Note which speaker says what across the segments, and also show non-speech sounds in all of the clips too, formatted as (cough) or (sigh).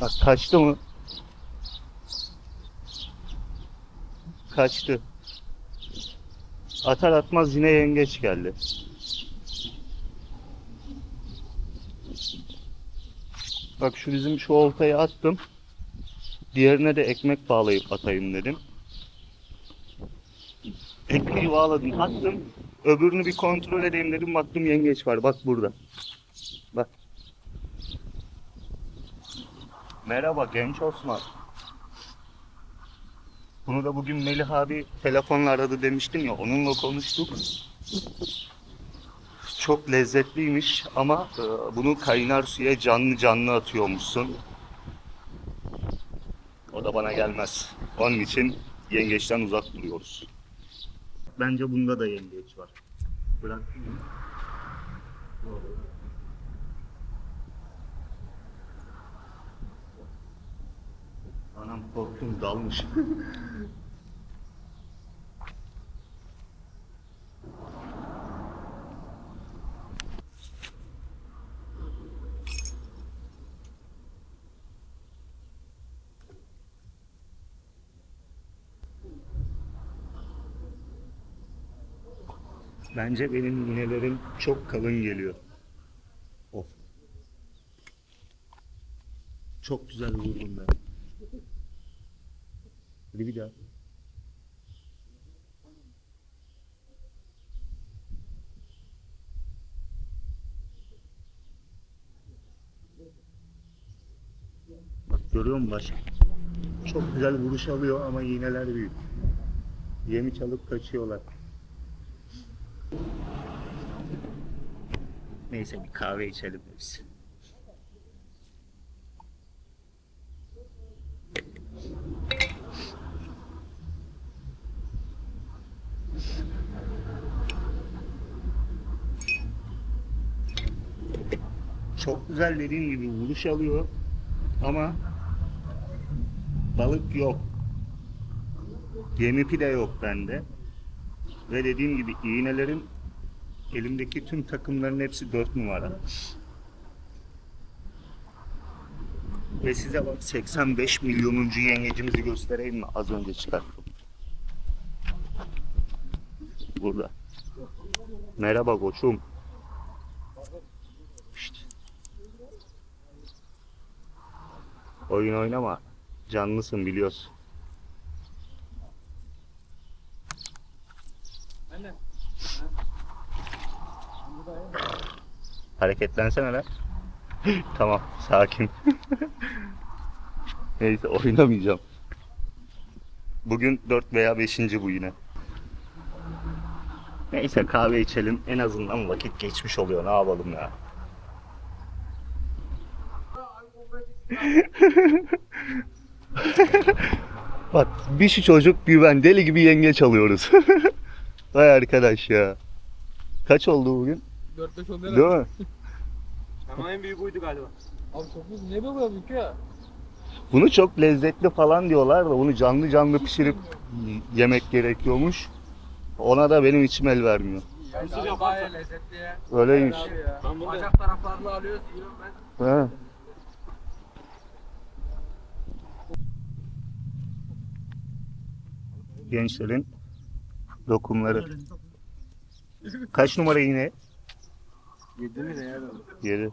Speaker 1: Bak kaçtı mı? Kaçtı. Atar atmaz yine yengeç geldi. Bak şu bizim şu oltayı attım. Diğerine de ekmek bağlayıp atayım dedim. Ekmeği bağladım attım. Öbürünü bir kontrol edeyim dedim. Baktım yengeç var. Bak burada. Bak. Merhaba genç Osman. Bunu da bugün Melih abi telefonla aradı demiştim ya onunla konuştuk. Çok lezzetliymiş ama e, bunu kaynar suya canlı canlı atıyormuşsun. O da bana gelmez. Onun için yengeçten uzak duruyoruz. Bence bunda da yengeç var. Bırak. Anam korktum dalmış. Bence benim iğnelerim çok kalın geliyor. Of. Çok güzel vurdum ben. Hadi bir daha. Bak görüyor musun başka? Çok güzel vuruş alıyor ama iğneler büyük. Yemi çalıp kaçıyorlar. Neyse bir kahve içelim biz. Çok güzel dediğim gibi vuruş alıyor ama balık yok. Yemipi de yok bende. Ve dediğim gibi iğnelerin elimdeki tüm takımların hepsi 4 numara. Ve size bak 85 milyonuncu yengecimizi göstereyim mi? Az önce çıkarttım. Burada. Merhaba koçum. Oyun oynama. Canlısın biliyorsun. Hareketlensene lan. (laughs) tamam, sakin. (laughs) Neyse oynamayacağım. Bugün 4 veya 5. bu yine. Neyse kahve içelim. En azından vakit geçmiş oluyor. Ne yapalım ya. (laughs) Bak bir şu çocuk bir ben deli gibi yengeç alıyoruz. (laughs) Vay arkadaş ya. Kaç oldu bugün?
Speaker 2: 4-5 oldu
Speaker 1: Değil mi? (laughs)
Speaker 3: Ama en büyük buydu galiba.
Speaker 2: Abi çok büyük. Ne böyle büyük ya?
Speaker 1: Bunu çok lezzetli falan diyorlar da bunu canlı canlı pişirip yemek gerekiyormuş. Ona da benim içim el vermiyor.
Speaker 3: Yaparsan.
Speaker 2: bayağı lezzetli ya.
Speaker 1: Öyleymiş.
Speaker 2: Ya.
Speaker 3: Ben bunu da-
Speaker 2: Bacak taraflarını alıyoruz yiyorum ben.
Speaker 1: Ha. Gençlerin dokumları. Kaç numara iğne?
Speaker 3: Yedi mi ne ya?
Speaker 1: Yedi.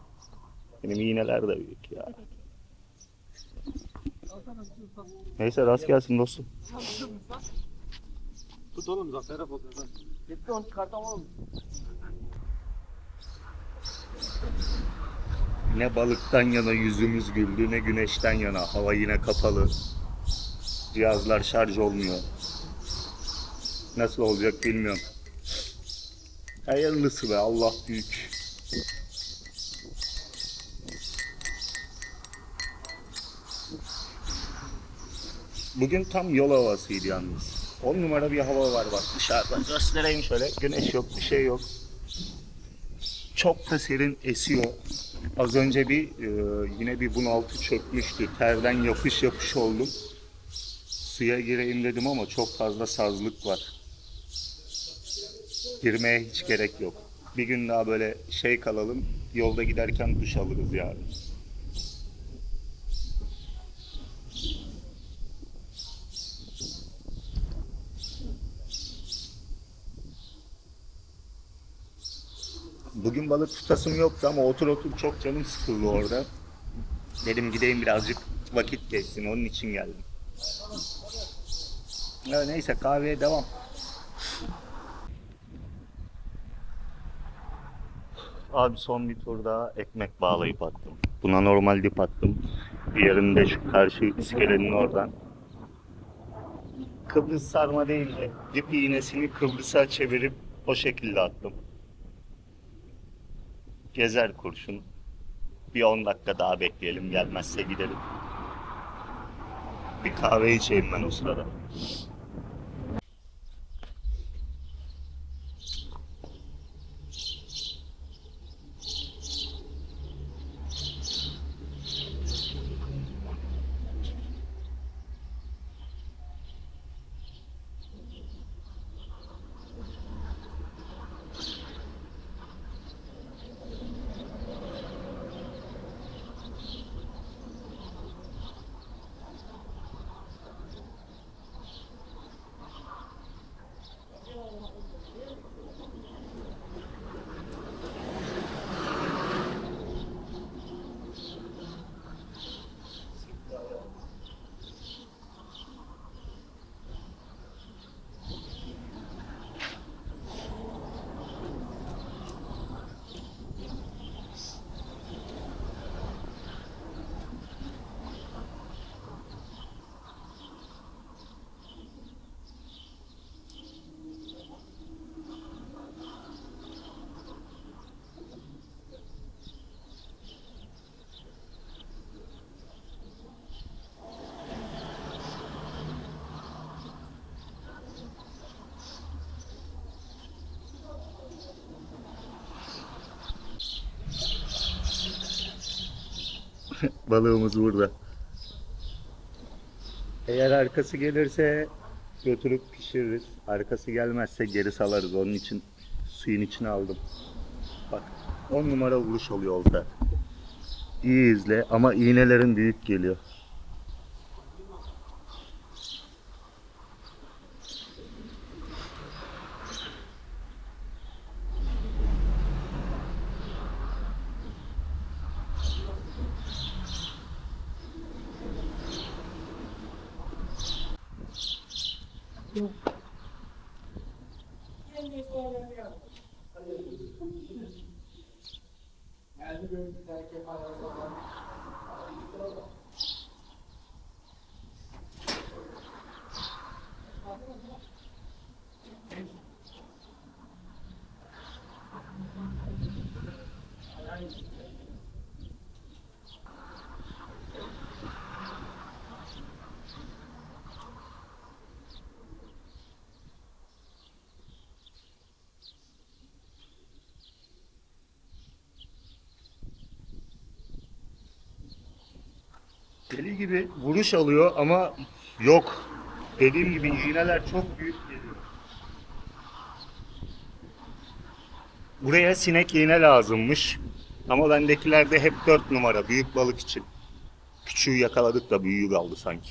Speaker 1: Benim iğneler de büyük ya. Neyse rast gelsin dostum.
Speaker 3: Tut oğlum Zafer'e fotoğrafı.
Speaker 2: Gitti onu çıkartamam.
Speaker 1: Ne balıktan yana yüzümüz güldü ne güneşten yana hava yine kapalı. Cihazlar şarj olmuyor. Nasıl olacak bilmiyorum. Hayırlısı be Allah büyük. Bugün tam yol havasıydı yalnız. 10 numara bir hava var bak dışarıda. Göstereyim şöyle. Güneş yok, bir şey yok. Çok da serin esiyor. Az önce bir e, yine bir bunaltı çökmüştü. Terden yapış yapış oldum. Suya gireyim dedim ama çok fazla sazlık var girmeye hiç gerek yok. Bir gün daha böyle şey kalalım, yolda giderken duş alırız yarın. Bugün balık tutasım yoktu ama otur otur çok canım sıkıldı orada. Dedim gideyim birazcık vakit geçsin onun için geldim. Ya neyse kahveye devam. Abi son bir tur daha ekmek bağlayıp attım. Buna normal dip attım. Diğerinde şu karşı iskelenin oradan. Kıbrıs sarma değil de dip iğnesini Kıbrıs'a çevirip o şekilde attım. Gezer kurşun. Bir 10 dakika daha bekleyelim gelmezse gidelim. Bir kahve içeyim ben o sırada. (laughs) Balığımız burada. Eğer arkası gelirse götürüp pişiririz. Arkası gelmezse geri salarız. Onun için suyun içine aldım. Bak 10 numara vuruş oluyor olta. İyi izle ama iğnelerin büyük geliyor. 用 Deli gibi vuruş alıyor ama yok. Dediğim gibi iğneler çok büyük geliyor. Buraya sinek iğne lazımmış. Ama bendekilerde hep 4 numara büyük balık için. Küçüğü yakaladık da büyüğü kaldı sanki.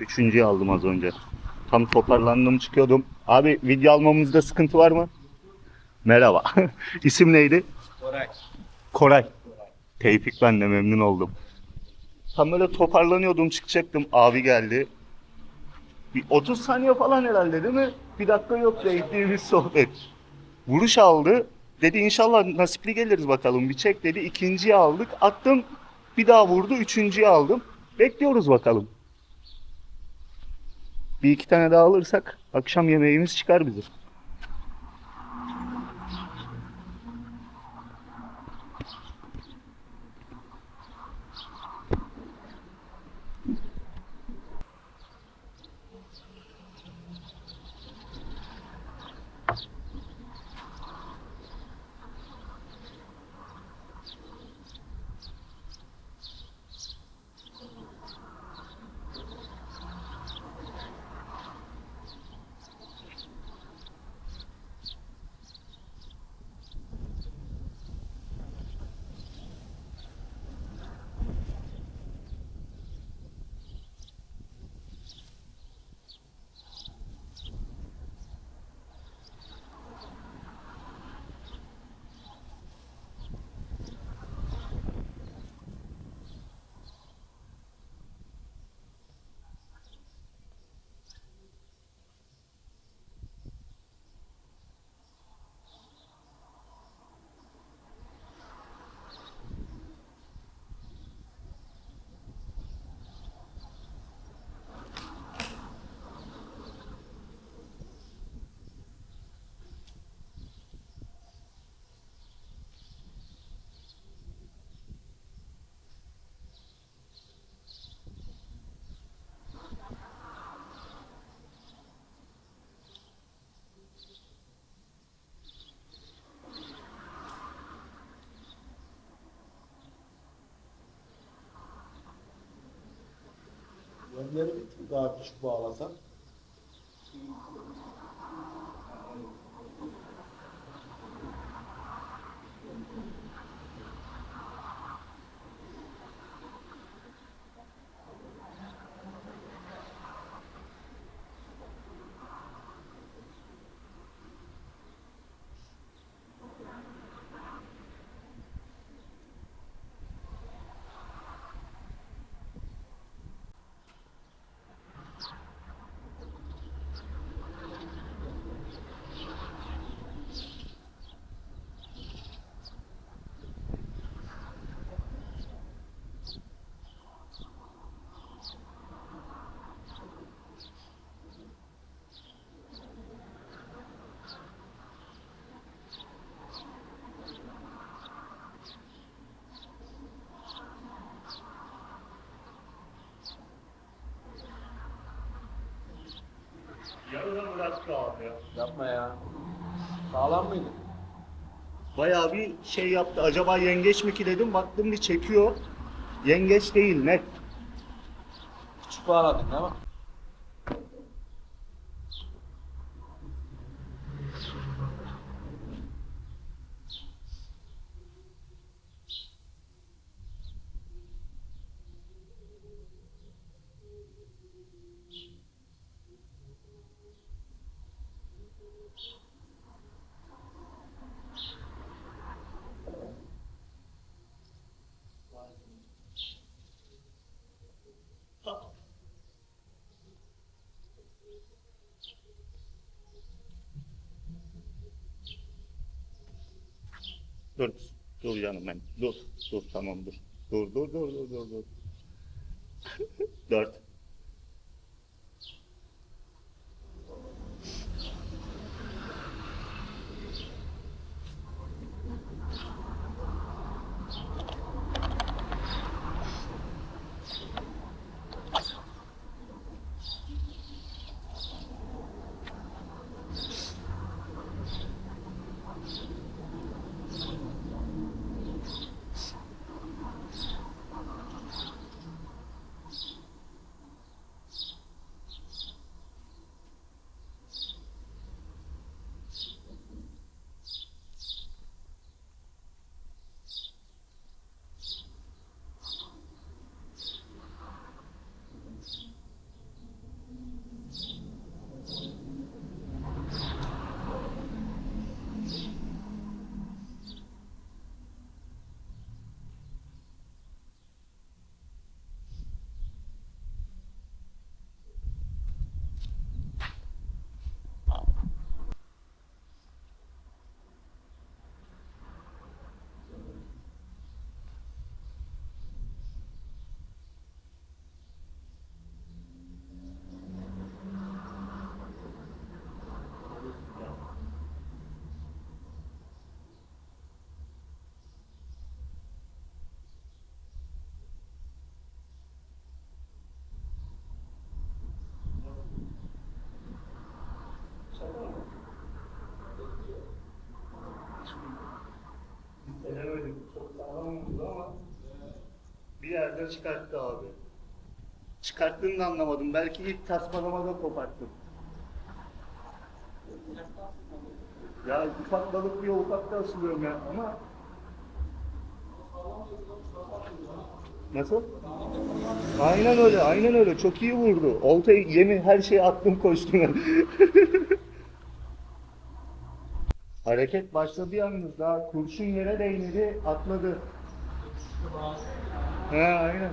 Speaker 1: Üçüncüyü aldım az önce. Tam toparlandım çıkıyordum. Abi video almamızda sıkıntı var mı? Merhaba. (laughs) İsim neydi?
Speaker 3: Koray.
Speaker 1: Koray. Tevfik ben de memnun oldum. Tam böyle toparlanıyordum çıkacaktım. Abi geldi. Bir 30 saniye falan herhalde değil mi? Bir dakika yok da ettiğimiz sohbet. Vuruş aldı. Dedi inşallah nasipli geliriz bakalım. Bir çek dedi. İkinciyi aldık. Attım. Bir daha vurdu. Üçüncüyü aldım. Bekliyoruz bakalım. Bir iki tane daha alırsak akşam yemeğimiz çıkar bizim.
Speaker 4: Tık daha küçük bağlasan.
Speaker 1: Yarıda abi ya.
Speaker 2: Yapma ya. Sağlam mıydı?
Speaker 1: Bayağı bir şey yaptı. Acaba yengeç mi ki dedim. Baktım bir çekiyor. Yengeç değil net.
Speaker 2: Küçük bağladın değil mi?
Speaker 1: Dur. Dur canım ben. Dur. Dur tamam dur. Dur dur dur dur dur dur. (laughs) Dört. Nerede çıkarttı abi? Çıkarttığını da anlamadım. Belki ilk tasmalamada koparttım. Ya ufak balık diye ufakta asılıyorum ya ama... Nasıl? Aynen öyle, aynen öyle. Çok iyi vurdu. Olta, yemi, her şeyi attım koştum. (laughs) Hareket başladı yalnız daha kurşun yere değmedi atladı. He aynen.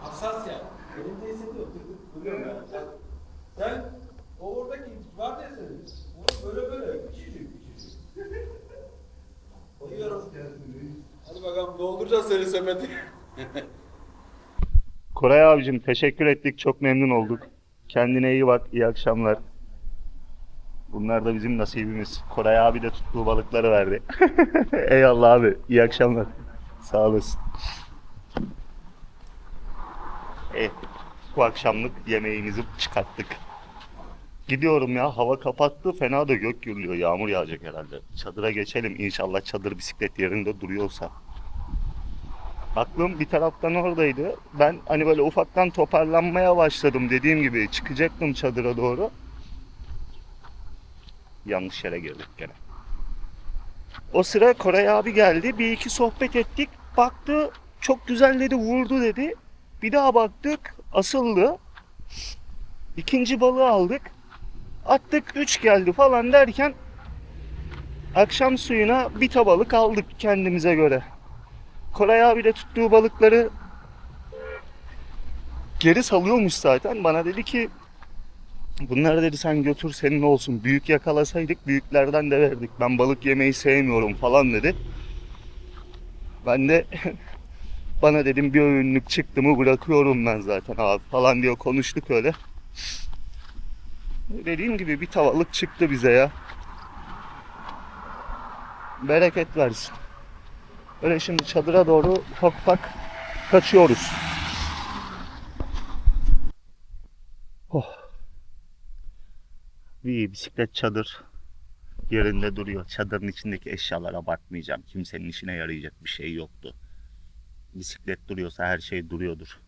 Speaker 2: Hassas ya. Elimde hissediyor. Buluyorum ya. Sen, sen o oradaki var ya senin. Onu böyle böyle küçücük küçücük. Koyuyorum. Hadi bakalım sepeti. (laughs)
Speaker 1: Koray abicim teşekkür ettik. Çok memnun olduk. Kendine iyi bak. İyi akşamlar. Bunlar da bizim nasibimiz. Koray abi de tuttuğu balıkları verdi. (laughs) Eyvallah abi. İyi akşamlar. Sağ olasın. Evet. Bu akşamlık yemeğimizi çıkarttık. Gidiyorum ya. Hava kapattı. Fena da gök gürlüyor. Yağmur yağacak herhalde. Çadıra geçelim. İnşallah çadır bisiklet yerinde duruyorsa. Aklım bir taraftan oradaydı. Ben hani böyle ufaktan toparlanmaya başladım dediğim gibi çıkacaktım çadıra doğru. Yanlış yere girdik gene. O sıra Koray abi geldi. Bir iki sohbet ettik. Baktı çok güzel dedi vurdu dedi. Bir daha baktık asıldı. İkinci balığı aldık. Attık üç geldi falan derken akşam suyuna bir tabalık aldık kendimize göre. Koray abi de tuttuğu balıkları geri salıyormuş zaten. Bana dedi ki bunları dedi sen götür senin olsun. Büyük yakalasaydık büyüklerden de verdik. Ben balık yemeyi sevmiyorum falan dedi. Ben de (laughs) bana dedim bir öğünlük çıktı mı bırakıyorum ben zaten abi falan diyor konuştuk öyle. Dediğim gibi bir tavalık çıktı bize ya. Bereket versin. Öyle şimdi çadıra doğru ufak ufak kaçıyoruz. Oh. İyi bisiklet çadır yerinde duruyor. Çadırın içindeki eşyalara bakmayacağım. Kimsenin işine yarayacak bir şey yoktu. Bisiklet duruyorsa her şey duruyordur.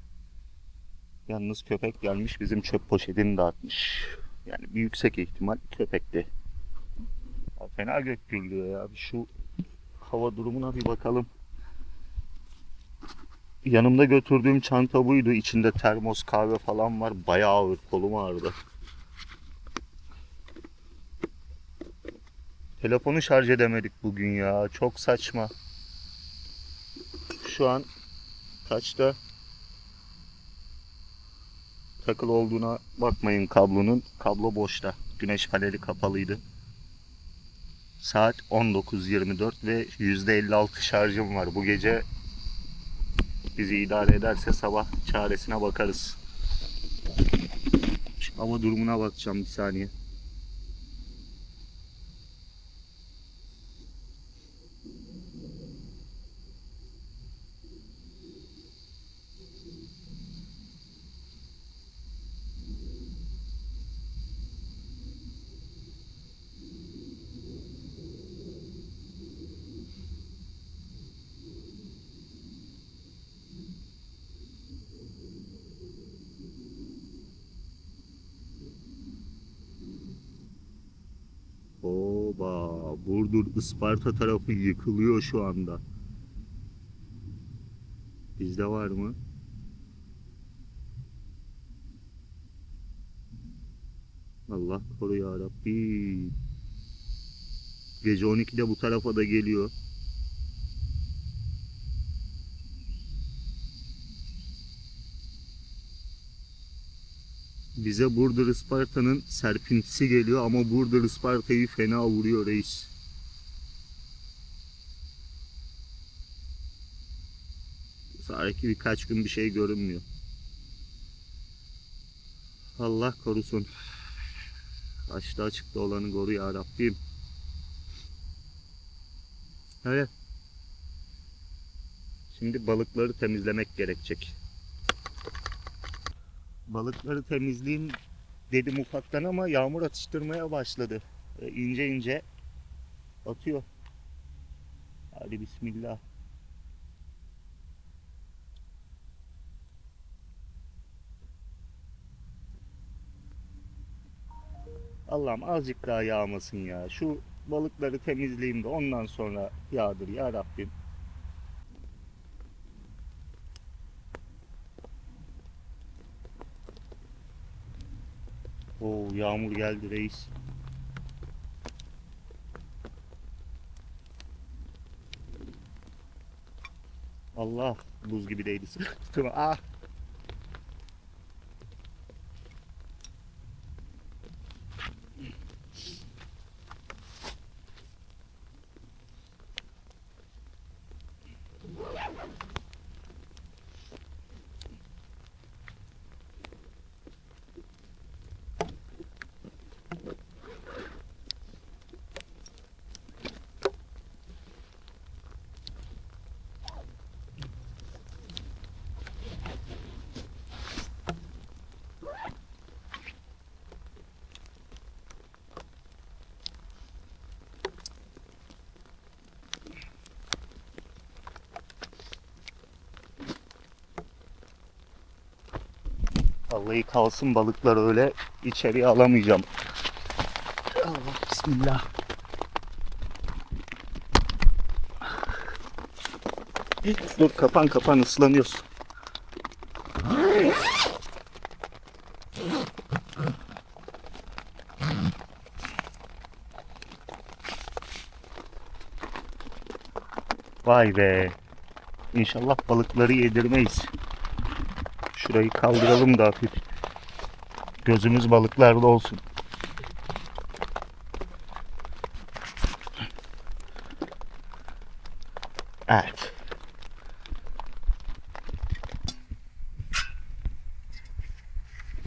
Speaker 1: Yalnız köpek gelmiş bizim çöp poşetini dağıtmış. Yani bir yüksek ihtimal köpekti. Ya fena gök gürlüyor ya. Bir şu hava durumuna bir bakalım. Yanımda götürdüğüm çanta buydu. İçinde termos kahve falan var. Bayağı ağır. Kolum ağrıdı. Telefonu şarj edemedik bugün ya. Çok saçma. Şu an kaçta takılı olduğuna bakmayın kablonun. Kablo boşta. Güneş paneli kapalıydı. Saat 19.24 ve %56 şarjım var. Bu gece bizi idare ederse sabah çaresine bakarız. Şu hava durumuna bakacağım bir saniye. Oba, Burdur Isparta tarafı yıkılıyor şu anda. Bizde var mı? Allah koru ya Rabbi. Gece 12'de bu tarafa da geliyor. Bize Burdur Isparta'nın serpintisi geliyor ama Burdur Isparta'yı fena vuruyor reis. Sonraki birkaç gün bir şey görünmüyor. Allah korusun. Açta açıkta olanı koru ya Rabbim. Evet. Şimdi balıkları temizlemek gerekecek. Balıkları temizleyeyim dedim ufaktan ama yağmur atıştırmaya başladı. E, ince ince atıyor. Hadi bismillah. Allah'ım azıcık daha yağmasın ya. Şu balıkları temizleyeyim de ondan sonra yağdır ya Rabbim. Oo yağmur geldi reis. Allah buz gibi sırtıma. (laughs) Ah. Vallahi kalsın balıklar öyle içeriye alamayacağım. Allah bismillah. Dur kapan kapan ıslanıyorsun. Vay be. İnşallah balıkları yedirmeyiz. Şurayı kaldıralım da hafif. Gözümüz balıklarda olsun. Evet.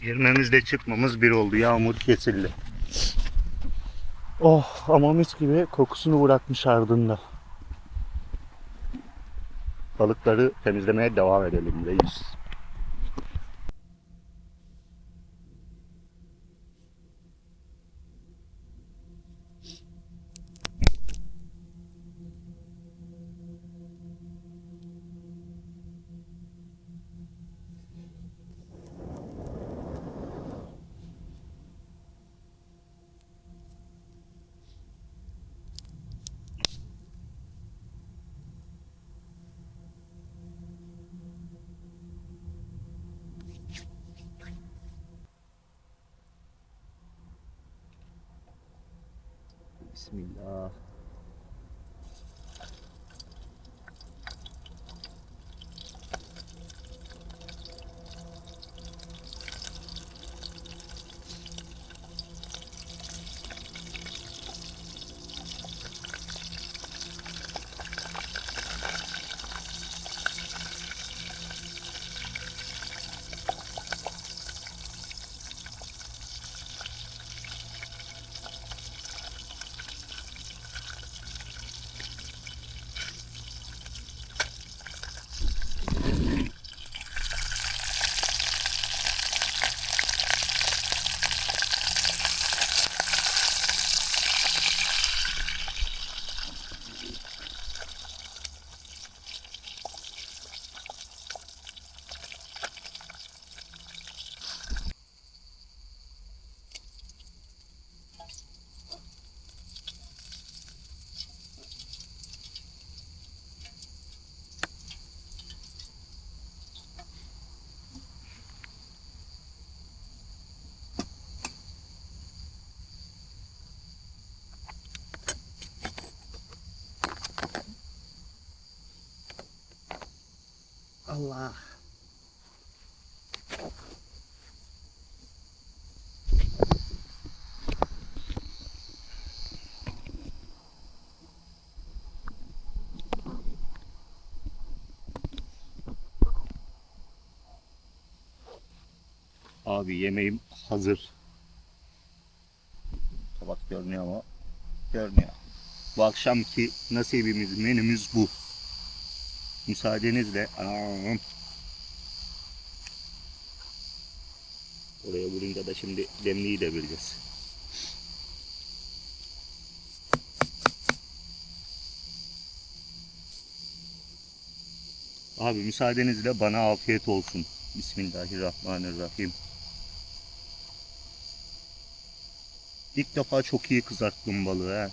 Speaker 1: Girmemizle çıkmamız bir oldu. Yağmur kesildi. Oh ama mis gibi kokusunu bırakmış ardında. Balıkları temizlemeye devam edelim reis. Bismillah. Allah. Abi yemeğim hazır. Tabak görünüyor ama görünüyor. Bu akşamki nasibimiz, menümüz bu. Müsaadenizle. Anam. Oraya vurunca da şimdi demliği de vereceğiz. Abi müsaadenizle bana afiyet olsun. Bismillahirrahmanirrahim. İlk defa çok iyi kızarttım balığı ha.